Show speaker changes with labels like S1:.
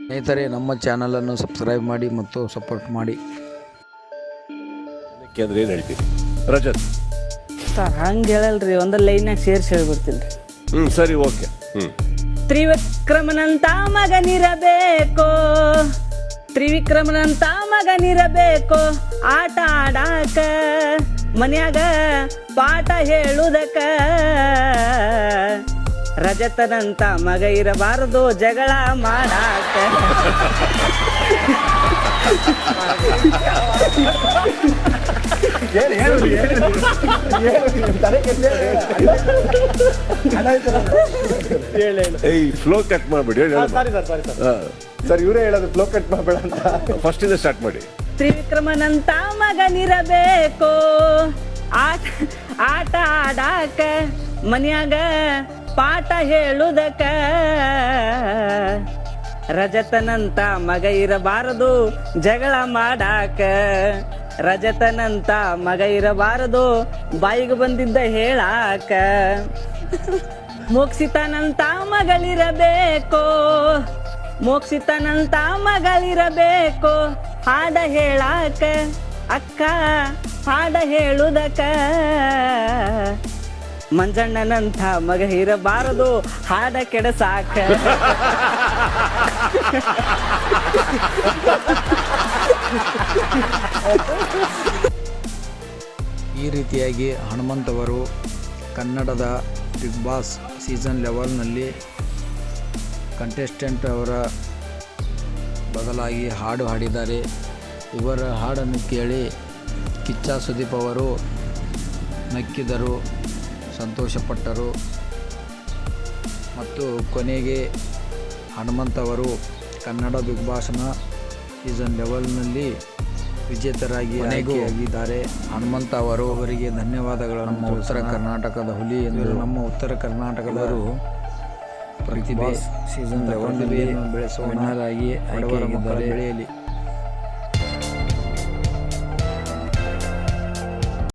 S1: ಸ್ನೇಹಿತರೆ ನಮ್ಮ ಚಾನಲನ್ನು ಸಬ್ಸ್ಕ್ರೈಬ್ ಮಾಡಿ ಮತ್ತು ಸಪೋರ್ಟ್ ಮಾಡಿ.
S2: ಏನು ಹೇಳ್ತೀರಿ? ರಜತ್.
S3: ಸರ್ ಹಂಗೆ ಹೇಳಲ್ರಿ ಒಂದು ಲೈನ್ಯಾಗ ಸೇರಿಸಿ ಹೇಳ್ಬಿಡ್ತೀನಿ ರೀ.
S2: ಹ್ಞೂ ಸರಿ ಓಕೆ. ಹ್ಮ್.
S3: ತ್ರಿವಿಕ್ರಮನಂತ ಮಗನಿರಬೇಕು ತ್ರಿವಿಕ್ರಮನಂತ ಮಗನಿರಬೇಕು ಆಟ ಆಡಾಕ ಮನ್ಯಾಗ ಪಾಠ ಹೇಳುದಕ್ಕ ರಜತನಂತ ಮಗ ಇರಬಾರದು ಜಗಳ ಮಾಡಾಕ.
S2: ಏಯ್ ಫ್ಲೋ ಕಟ್ ಮಾಡ್ಬಿಡಿ ಹೇಳಿ
S4: sorry sir sorry sir. Sir ಇವರೇ ಹೇಳೋದು ಫ್ಲೋ ಕಟ್ ಮಾಡಬೇಡ ಅಂತ.
S2: ಫಸ್ಟ್ ಇಂದ ಸ್ಟಾರ್ಟ್ ಮಾಡಿ.
S3: ತ್ರಿವಿಕ್ರಮನಂತ ಮಗನಿರಬೇಕು. ಆಟ ಆಟ ಆಡಾಕ ಮನ್ಯಾಗ ಪಾಠ ಹೇಳುದಕ. ರಜತನಂತ ಮಗ ಇರಬಾರದು, ಜಗಳ ಮಾಡಾಕ. ರಜತನಂತ ಮಗ ಇರಬಾರದು, ಬಾಯಿಗೆ ಬಂದಿದ್ದ ಹೇಳಾಕ. ಮೋಕ್ಷಿತನಂತ ಮಗಳಿರಬೇಕು. ಮೋಕ್ಷಿತನಂತ ಮಗಳಿರಬೇಕು. ಹಾಡ ಹೇಳಾಕ, ಅಕ್ಕ ಹಾಡ ಹೇಳುದಕ್ಕ ಮಂಜಣ್ಣನಂಥ ಮಗ ಇರಬಾರದು, ಹಾಡ ಕೆಡಸಾಕ.
S1: ಈ ರೀತಿಯಾಗಿ ಹನುಮಂತವರು ಕನ್ನಡದ ಬಿಗ್ ಬಾಸ್ ಸೀಸನ್ ಲೆವೆಲ್ನಲ್ಲಿ ಕಂಟೆಸ್ಟೆಂಟ್ ಅವರ ಬದಲಾಗಿ ಹಾಡು ಹಾಡಿದ್ದಾರೆ. ಇವರ ಹಾಡನ್ನು ಕೇಳಿ ಕಿಚ್ಚ ಸುದೀಪ್ ಅವರು ನಕ್ಕಿದರು ಸಂತೋಷಪಟ್ಟರು. ಮತ್ತು ಕೊನೆಗೆ ಹನುಮಂತ್ ಅವರು ಕನ್ನಡ ಬಿಗ್ ಬಾಸ್ನ ಸೀಸನ್ ಲೆವೆಲ್ನಲ್ಲಿ ವಿಜೇತರಾಗಿ ಆಯ್ಕೆಯಾಗಿದ್ದಾರೆ. ಹನುಮಂತ ಅವರು ಅವರಿಗೆ ಧನ್ಯವಾದಗಳು ನಮ್ಮ ಉತ್ತರ ಕರ್ನಾಟಕದ ಹುಲಿ ಎಂದು ನಮ್ಮ ಉತ್ತರ ಕರ್ನಾಟಕದವರು ಪ್ರತಿಭೆ ಸೀಸನ್ ಲೆವೆಲ್ನಲ್ಲಿ ಬೆಳೆಸುವ ಆಯ್ಕೆಯಾಗಿದ್ದಾರೆ. ಬೆಳೆಯಲಿ